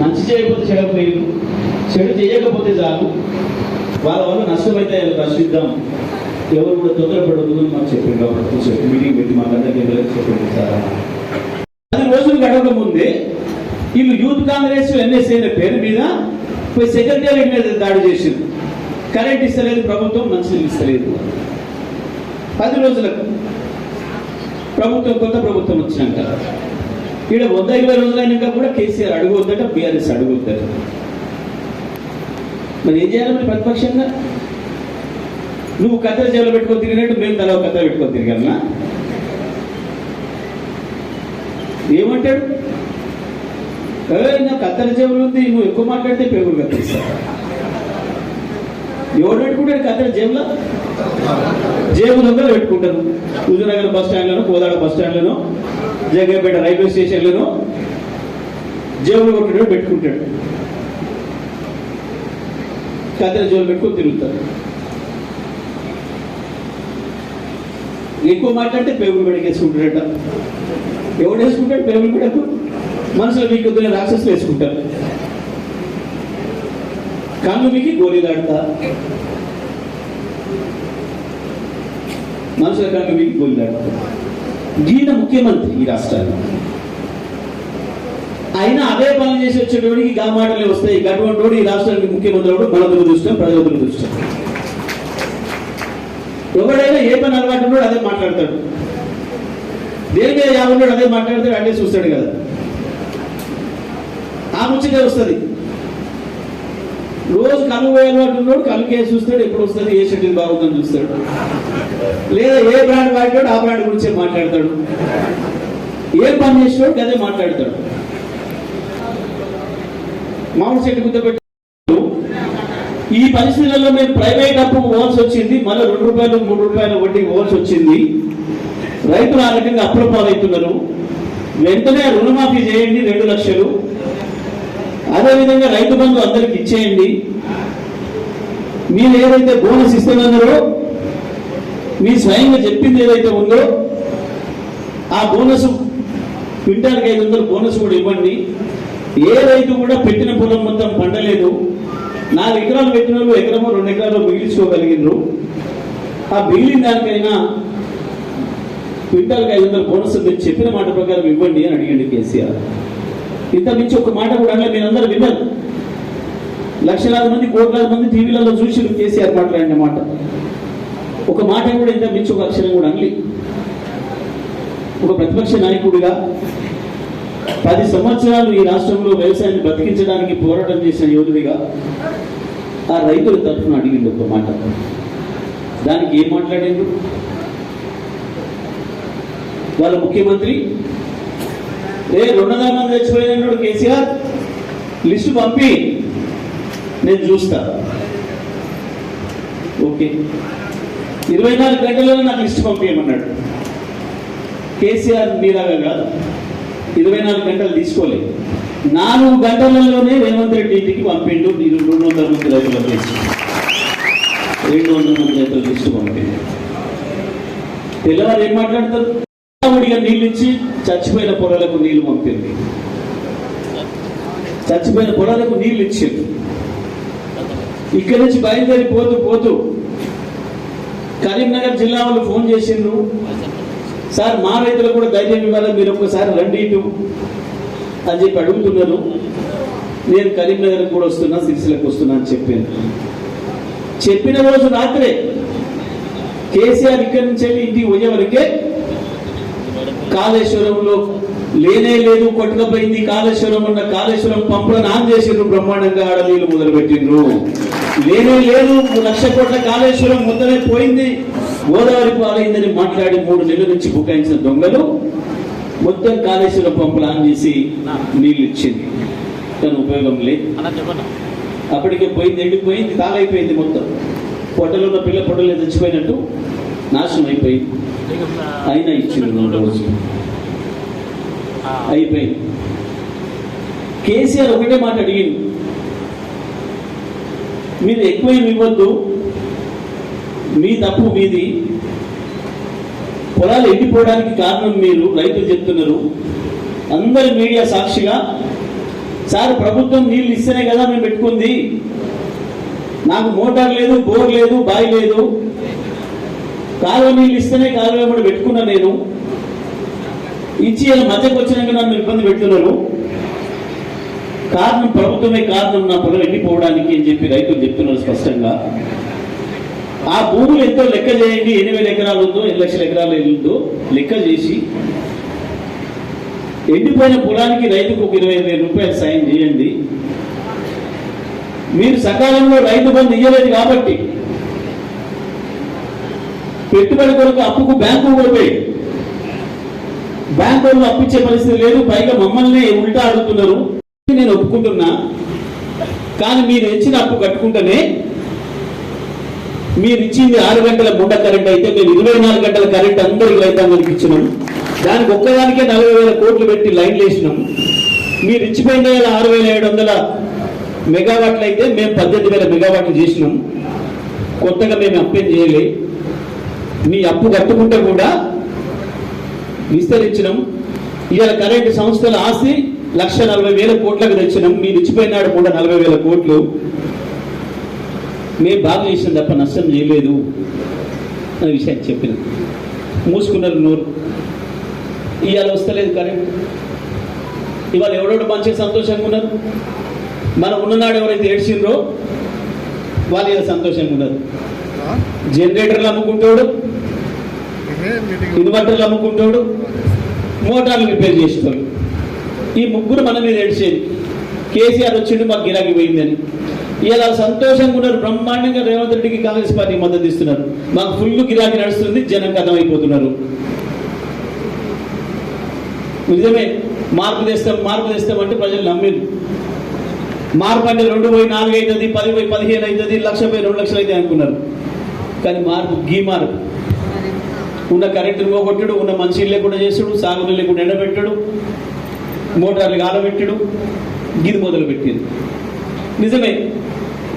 మంచి చేయకపోతే చెడపోయింది చెడు చేయకపోతే చాలు. వాళ్ళ వల్ల నష్టమైతే ప్రశ్నిద్దాం. ఎవరు కూడా తొందరపడదు అని మాకు చెప్పింది కాబట్టి మీటింగ్ పెట్టి మా గంట చెప్పింది సార్ పది రోజులు గడవక ముందే వీళ్ళు యూత్ కాంగ్రెస్ ఎన్ఎస్ఏ అనే పేరు మీద పోయి సెక్రటేరియట్ మీద దాడి చేసింది. కరెంట్ ఇస్తలేదు ప్రభుత్వం మంచినీళ్ళు ఇస్తలేదు. పది రోజులకు ప్రభుత్వం కొత్త ప్రభుత్వం వచ్చినాక ఇక్కడ వంద ఇరవై రోజులైనాక కూడా కేసీఆర్ అడుగువద్దట బీఆర్ఎస్ అడుగువద్దట మరి ఏం చేయాలి మరి ప్రతిపక్షంగా? నువ్వు కత్తెర జేబులో పెట్టుకొని తిరిగినట్టు మేము తల కత్తెర పెట్టుకొని తిరగలనా ఏమంటాడు? నా కత్తెర జేబులు ఉంది నువ్వు ఎక్కువ మాట్లాడితే పేగులు కత్తిస్తా ఎవడు పెట్టుకుంటాడు కత్తెర జేబులో? జేబులు దొంగలు పెట్టుకుంటారు. హుజూర్నగర్ బస్ స్టాండ్లను కోదాడ బస్ స్టాండ్లను జగ్గపేట రైల్వే స్టేషన్లను జేబులు కొట్టినట్టు పెట్టుకుంటాడు. కత్తెర జేబులు పెట్టుకొని తిరుగుతారు. ఎక్కువ మాట్లాడితే పేగులు పెడికేసుకుంటాడట ఎవడు వేసుకుంటాడు? పేగులు పెడకు. మనసులో మీకు వద్దులే రాక్షసులు వేసుకుంటారు. కళ్ళు మీకు గోళీలు ఆడతా మనసుల కళ్ళు మీకు గోళీలు ఆడతా ఈయన ముఖ్యమంత్రి ఈ రాష్ట్రానికి. అయినా అదే పనులు చేసి వచ్చేటోడికి గా మాటలే వస్తాయి. గటువంటి ఈ రాష్ట్రానికి ముఖ్యమంత్రి అవడం బలదులు దృష్టం ప్రజల దృష్టం ఎవడైనా ఏ పని అలవాటు ఉన్నాడు అదే మాట్లాడతాడు. దేని మీద యాభై ఉన్నాడు అదే మాట్లాడతాడు అదే చూస్తాడు కదా. ఆ ముచ్చటే వస్తుంది. రోజు కళ్ళు పోయే అలవాటు ఉన్నాడు కళ్ళు ఏ చూస్తాడు ఎప్పుడు వస్తుంది ఏ షటిల్ బాగుందని చూస్తాడు. లేదా ఏ బ్రాండ్ వాడినాడు ఆ బ్రాండ్ గురించే మాట్లాడతాడు. ఏ పని చేసినాడు అదే మాట్లాడతాడు. మామిడి చెట్టు గుర్తపెట్టి ఈ పరిస్థితుల్లో మేము ప్రైవేట్ అప్పు పోవాల్సి వచ్చింది మళ్ళీ రెండు రూపాయలు మూడు రూపాయల వడ్డీ పోవాల్సి వచ్చింది. రైతులు ఆ రకంగా అప్పుల పాలవుతున్నారు. వెంటనే రుణమాఫీ చేయండి రెండు లక్షలు. అదేవిధంగా రైతు బంధు అందరికి ఇచ్చేయండి. మీరు ఏదైతే బోనస్ ఇస్తున్నారో మీ స్వయంగా చెప్పింది ఏదైతే ఉందో ఆ బోనస్ క్వింటాల్కి ఐదు వందలు బోనస్ కూడా ఇవ్వండి. ఏ రైతు కూడా పెట్టిన పొలం మొత్తం పండలేదు. నాలుగు ఎకరాలు పెట్టిన వాళ్ళు ఎకరము రెండు ఎకరాలు మిగిలించుకోగలిగినారు. ఆ మిగిలిన దానికైనా క్వింటాల్కి ఐదు వందల బోనస్ మీరు చెప్పిన మాట ప్రకారం ఇవ్వండి అని అడిగండి కేసీఆర్. ఇంత మించి ఒక మాట కూడా అనలే మీరందరూ విన్నారు లక్షలాది మంది కోట్లాది మంది టీవీలలో చూసి కేసీఆర్ మాట్లాడిన మాట. ఒక మాట కూడా ఇంత మించి ఒక అక్షరం కూడా అనలి ఒక ప్రతిపక్ష నాయకుడిగా పది సంవత్సరాలు ఈ రాష్ట్రంలో వ్యవసాయాన్ని బతికించడానికి పోరాటం చేసిన యోధుడిగా ఆ రైతుల తరఫున అడిగింది ఒక మాట. దానికి ఏం మాట్లాడిండు వాళ్ళ ముఖ్యమంత్రి ఏ రెండు వందల మంది చచ్చిపోయినాడు కేసీఆర్ లిస్టు పంపి నేను చూస్తా. ఓకే. ఇరవై నాలుగు గంటలలో నాకు లిస్టు పంపించమన్నాడు కేసీఆర్ మీలాగా కాదు. ఇరవై నాలుగు గంటలు తీసుకోలేదు నాలుగు గంటలలోనే రేవంత్ రెడ్డి ఇంటికి పంపిండు మీరు రెండు వందల మంది రైతుల లిస్టు రెండు వందల మంది రైతుల లిస్టు పంపిండు. తెల్లవారు ఏం మాట్లాడతారు? ఉడిగా నీళ్ళు ఇచ్చి చచ్చిపోయిన పొలాలకు నీళ్ళు పంపింది చచ్చిపోయిన పొలాలకు నీళ్ళు ఇచ్చింది ఇక్కడి నుంచి బయలుదేరి పోతూ పోతూ కరీంనగర్ జిల్లా వాళ్ళు ఫోన్ చేసిండ్రు. సార్ మా రైతులకు కూడా ధైర్యం ఇవ్వాలి మీరు ఒక్కసారి రండి ఇటు అని చెప్పి అడుగుతున్నారు. నేను కరీంనగర్ కూడా వస్తున్నా సిరిసిలకు వస్తున్నా అని చెప్పాను. చెప్పిన రోజు రాత్రే కేసీఆర్ ఇక్కడి నుంచి వెళ్ళి ఇంటికి పోయేవరకే కాళేశ్వరంలో లేనే లేదు కొట్టుకపోయింది కాళేశ్వరం అన్న కాళేశ్వరం పంపులను ఆన్ చేసిండ్రు బ్రహ్మాండంగా ఆడ నీళ్ళు మొదలు లేనే లేదు లక్ష కోట్ల కాళేశ్వరం మొత్తమే పోయింది. గోదావరి పాలైందని మాట్లాడి మూడు నెలల నుంచి బుకాయించిన దొంగలు మొత్తం కాళేశ్వరం పంపులు ఆన్ చేసి నీళ్ళు ఇచ్చింది. కానీ ఉపయోగం లేదు అప్పటికే పోయింది ఎండిపోయింది కాలైపోయింది మొత్తం. పొట్టలో ఉన్న పిల్ల పొట్టలే చచ్చిపోయినట్టు నాశనం అయిపోయింది. అయినా ఇచ్చిండు రెండు రోజులు. అయిపోయింది. కేసీఆర్ ఒకటే మాట అడిగింది మీరు ఎక్కువ ఇవ్వద్దు మీ తప్పు మీది. పొలాలు ఎండిపోవడానికి కారణం మీరు రైతులు చెప్తున్నారు. అందరి మీడియా సాక్షిగా సార్ ప్రభుత్వం నీళ్ళు ఇస్తేనే కదా మేము పెట్టుకుంది. నాకు మోటార్ లేదు బోర్ లేదు బావి లేదు. కాలువ నీళ్ళు ఇస్తేనే కాలువ కూడా పెట్టుకున్నా నేను. ఇచ్చి ఇలా మధ్యకు వచ్చినాక నన్ను ఇబ్బంది పెడుతున్నారు. కారణం ప్రభుత్వమే కారణం నా పొలం ఎండిపోవడానికి అని చెప్పి రైతులు చెప్తున్నారు స్పష్టంగా. ఆ భూములు ఎంతో లెక్క చేయండి. ఎన్ని వేల ఎకరాలు ఉందో ఎన్ని లక్షల ఎకరాలు ఉందో లెక్క చేసి ఎండిపోయిన పొలానికి రైతుకు ఒక ఇరవై వేల రూపాయలు సాయం చేయండి. మీరు సకాలంలో రైతు బంధు ఇయ్యలేదు కాబట్టి పెట్టుబడి కొరకు అప్పుకు బ్యాంకు పోయి బ్యాంకు వాళ్ళు అప్పిచ్చే పరిస్థితి లేదు. పైగా మమ్మల్ని ఉల్టా అడుగుతున్నారు. నేను ఒప్పుకుంటున్నా. కానీ మీరు ఇచ్చిన అప్పు కట్టుకుంటేనే మీరు ఇచ్చింది ఆరు గంటల గుండ కరెంట్ అయితే మేము ఇరవై నాలుగు గంటల కరెంట్ అందరికి రైతాంగానికి ఇచ్చినాం దానికి ఒక్కదానికే నలభై వేల కోట్లు పెట్టి లైన్లు వేసినాం. మీరు ఇచ్చిపోయిన వేల ఆరు వేల ఏడు వందల మెగావాట్లు అయితే మేము పద్దెనిమిది వేల మెగావాట్లు చేసినాం. కొత్తగా మేము అప్పేం చేయలే. మీ అప్పు కట్టుకుంటే కూడా విస్తరించినాం. ఇవాళ కరెంటు సంస్థల ఆస్తి లక్ష నలభై వేల కోట్లకు తెచ్చినాం మీరు ఇచ్చిపోయినాడు కూడా నలభై వేల కోట్లు. మేము బాగా చేసినాం తప్ప నష్టం చేయలేదు అనే విషయాన్ని చెప్పిన. మూసుకున్నారు నోరు. ఇవాళ వస్తలేదు కరెంట్ ఇవాళ ఎవడెవడు మంచిగా సంతోషంగా ఉన్నారు? మనం ఉన్ననాడు ఎవరైతే ఏడ్చిండ్రో వాళ్ళు ఇలా సంతోషంగా ఉన్నారు. జనరేటర్లు అమ్ముకుంటాడు ఇన్వర్టర్లు అమ్ముకుంటాడు మోటార్లు రిపేర్ చేసేవాళ్ళు ఈ ముగ్గురు మన మీద ఏడ్చేది. కేసీఆర్ వచ్చిండు మాకు గిరాకీ పోయిందని. ఇలా సంతోషంగా ఉన్నారు బ్రహ్మాండంగా రేవంత్ రెడ్డికి కాంగ్రెస్ పార్టీ మద్దతు ఇస్తున్నారు. మాకు ఫుల్ గిరాకీ నడుస్తుంది జనం కథమైపోతున్నారు. నిజమే మార్పు తెస్తాం మార్పు తెస్తాం అంటే ప్రజలు నమ్మిరు. మార్పు అంటే రెండు పోయి నాలుగు అవుతుంది పది పోయి పదిహేను అవుతుంది లక్ష పోయి రెండు లక్షలు అయితే అనుకున్నారు. కానీ మార్పు గీ మార్పు. ఉన్న కరెంటు పోగొట్టడు ఉన్న మంచి లేకుండా చేసుడు సాగు లేకుండా ఎండబెట్టడు మోటార్లు కాలబెట్టడు గిది మొదలు పెట్టింది నిజమే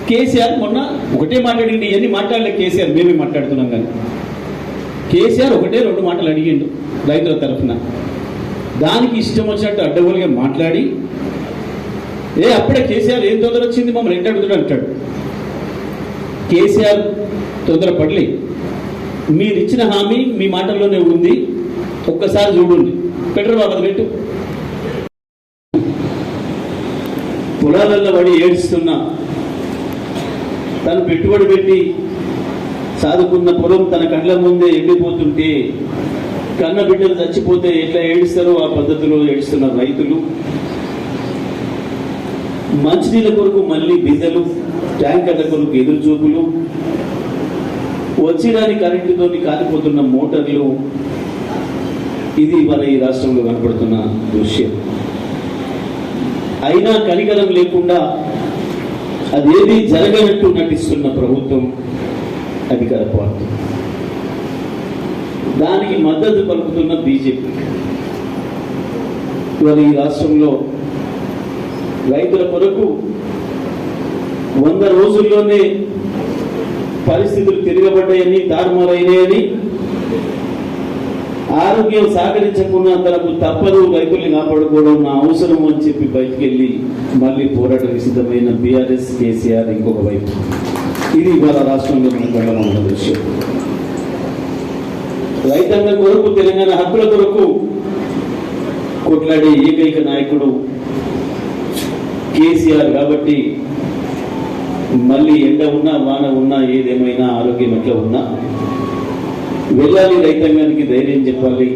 కేసీఆర్ మొన్న ఒకటే మాట్లాడింది ఇవన్నీ మాట్లాడలే కేసీఆర్ మేమే మాట్లాడుతున్నాం కానీ. కేసీఆర్ ఒకటే రెండు మాటలు అడిగిండు రైతుల తరఫున. దానికి ఇష్టం వచ్చినట్టు అడ్డగోలుగా మాట్లాడి ఏ అప్పుడే కేసీఆర్ ఏం తొందర వచ్చింది? మమ్మల్ని ఎంత అడుగుతాడు అంటాడు. కేసీఆర్ తొందరపడలే. మీరు ఇచ్చిన హామీ మీ మాటల్లోనే ఉంది ఒక్కసారి చూడండి. పెట్టరు బాబు పెట్టు. పొలాలలో పడి ఏడుస్తున్న తను పెట్టుబడి పెట్టి సాదుకున్న పొలం తన కళ్ళ ముందే ఎండిపోతుంటే కన్న బిడ్డలు చచ్చిపోతే ఎట్లా ఏడుస్తారో ఆ పద్ధతిలో ఏడుస్తున్న రైతులు. మంచినీళ్ళ కొరకు మళ్ళీ బిందెలు ట్యాంకర్ల కొరకు ఎదురుచూపులు వచ్చిరాని కరెంటుతో కాలిపోతున్న మోటార్లు. ఇది మన ఈ రాష్ట్రంలో కనపడుతున్న దృశ్యం. అయినా కనికరం లేకుండా అదేది జరగనట్టు నటిస్తున్న ప్రభుత్వం అధికార పార్టీ. దానికి మద్దతు పలుకుతున్న బీజేపీ. ఇవాళ ఈ రాష్ట్రంలో రైతుల కొరకు వంద రోజుల్లోనే పరిస్థితులు తిరగబడ్డాయని తారుమారైనాయని ఆరోగ్యం సహకరించకుండా తనకు తప్పదు రైతుల్ని కాపాడుకోవడం నా అవసరం అని చెప్పి బయటికి వెళ్ళి మళ్ళీ పోరాటం సిద్ధమైన బీఆర్ఎస్ కేసీఆర్ ఇంకొక వైపు. ఇది ఇవాళ రాష్ట్రంలో మన కళ్ళలో ఉన్న దృశ్యం. రైతాంగం కొరకు తెలంగాణ హక్కుల కొరకు కొట్లాడే ఏకైక నాయకుడు కేసీఆర్ కాబట్టి మళ్ళీ ఎండ ఉన్నా వాన ఉన్నా ఏదేమైనా ఆరోగ్యం ఎట్లా ఉన్నా వెళ్ళాలి రైతాంగానికి ధైర్యం చెప్పాలి.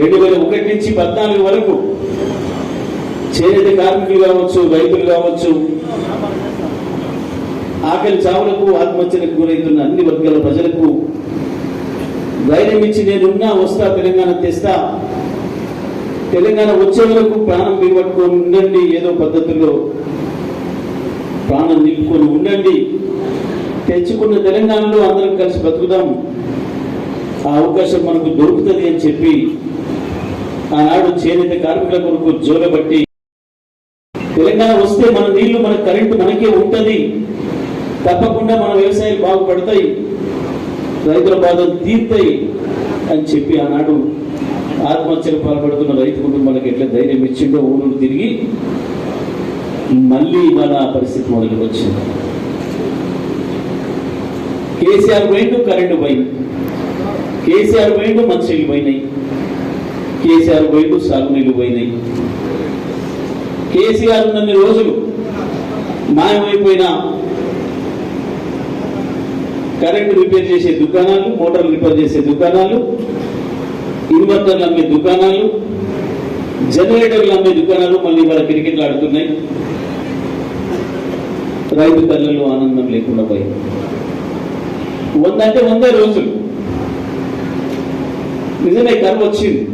రెండు వేల ఒకటి నుంచి పద్నాలుగు వరకు చేనేత కార్మికులు కావచ్చు రైతులు కావచ్చు ఆకలి చావులకు ఆత్మహత్యలకు గురవుతున్న అన్ని వర్గాల ప్రజలకు ధైర్యం ఇచ్చి నేనున్నా వస్తా తెలంగాణ తెస్తా. తెలంగాణ వచ్చే వరకు ప్రాణం బిగబట్టుకొని ఉండండి ఏదో పద్ధతిలో ప్రాణం నిలుపుకొని ఉండండి. తెచ్చుకున్న తెలంగాణలో అందరం కలిసి బతుకుదాం. ఆ అవకాశం మనకు దొరుకుతుంది అని చెప్పి ఆనాడు చేనేత కార్మికుల కొరకు జోలబట్టి తెలంగాణ వస్తే మన నీళ్ళు మన కరెంటు మనకే ఉంటుంది. తప్పకుండా మన వ్యవసాయాలు బాగుపడతాయి. రైతుల బాధలు తీరుతాయి అని చెప్పి ఆనాడు ఆత్మహత్యలు పాల్పడుతున్న రైతు కుటుంబాలకు ఎట్లా ధైర్యం ఇచ్చిండో ఊరు తిరిగి మళ్ళీ ఇవాళ పరిస్థితి మొదలు వచ్చింది కేసీఆర్ పోయిండు కరెంటు పోయింది. కేసీఆర్ పోయిండు మంచినీళ్ళు పోయినాయి. కేసీఆర్ పోయిండు సాగునీళ్ళు పోయినాయి. కేసీఆర్ ఉన్నన్ని రోజులు మాయమైపోయిన కరెంటు రిపేర్ చేసే దుకాణాలు మోటార్లు రిపేర్ చేసే దుకాణాలు ఇన్వర్టర్లు అమ్మే దుకాణాలు జనరేటర్లు అమ్మే దుకాణాలు మళ్ళీ వాళ్ళ క్రికెట్లు ఆడుతున్నాయి. రైతు కళ్ళలో ఆనందం లేకుండా పోయింది. వంద అంటే వందే రోజులు. నిజమే కరువు వచ్చింది.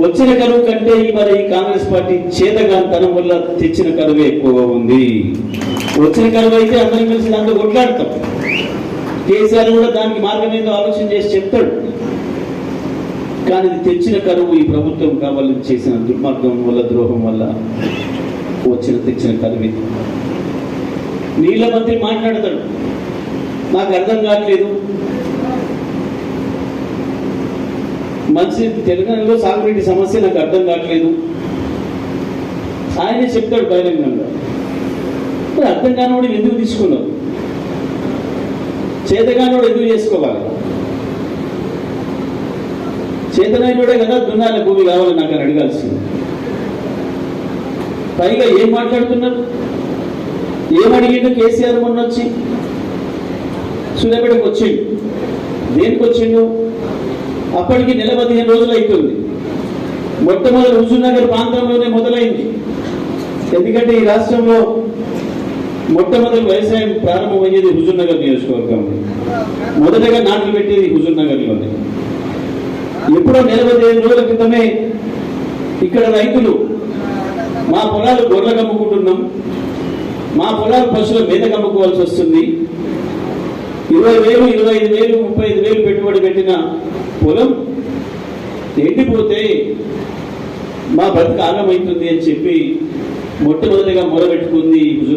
వచ్చిన కరువు కంటే ఈ మరి ఈ కాంగ్రెస్ పార్టీ చేతగాంతనం వల్ల తెచ్చిన కరువే ఎక్కువగా ఉంది. వచ్చిన కరువు అయితే అందరం కలిసి దాంట్లో కొట్లాడతాం. కేసీఆర్ కూడా దానికి మార్గం ఏదో ఆలోచన చేసి చెప్తాడు. కానీ ఇది తెచ్చిన కరువు ఈ ప్రభుత్వం కావాలని చేసిన దుర్మార్గం వల్ల ద్రోహం వల్ల వచ్చిన తెచ్చిన కరువు. నీళ్ళ మంత్రి మాట్లాడతాడు. నాకు అర్థం కావట్లేదు. మంచి తెలంగాణలో సాగునీటి సమస్య నాకు అర్థం కావట్లేదు. ఆయనే చెప్తాడు బహిరంగంగా. మరి అర్థం కానివాడు ఎందుకు తీసుకున్నావు చేతగానోడు ఎందుకు చేసుకోవాలి? చేతనైనడే కదా దున్నాల భూమి కావాలని నాకు అడగాల్సింది. పైగా ఏం మాట్లాడుతున్నారు? ఏమడిగిండు కేసీఆర్ మొన్న వచ్చి సూర్యాపేటకు వచ్చిండు. దేనికి వచ్చిండు? అప్పటికి నెల పదిహేను రోజులు అవుతుంది మొట్టమొదటి హుజూర్నగర్ ప్రాంతంలోనే మొదలైంది. ఎందుకంటే ఈ రాష్ట్రంలో మొట్టమొదటి వ్యవసాయం ప్రారంభమయ్యేది హుజూర్నగర్ నియోజకవర్గంలో మొదటగా నాట్లు పెట్టేది హుజూర్నగర్లోనే. ఎప్పుడో నెల పదిహేను రోజుల క్రితమే ఇక్కడ రైతులు మా పొలాలు గొర్రెలకు అమ్ముకుంటున్నాం. మా పొలాలు పశువుల మేతకు అమ్ముకోవాల్సి వస్తుంది. ఇరవై వేలు ఇరవై ఐదు వేలు ముప్పై ఐదు వేలు పెట్టుబడి పెట్టిన పొలం ఎండిపోతే మా బతుకు ఆగమవుతుంది అని చెప్పి మొట్టమొదటిగా మొరబెట్టుకుంది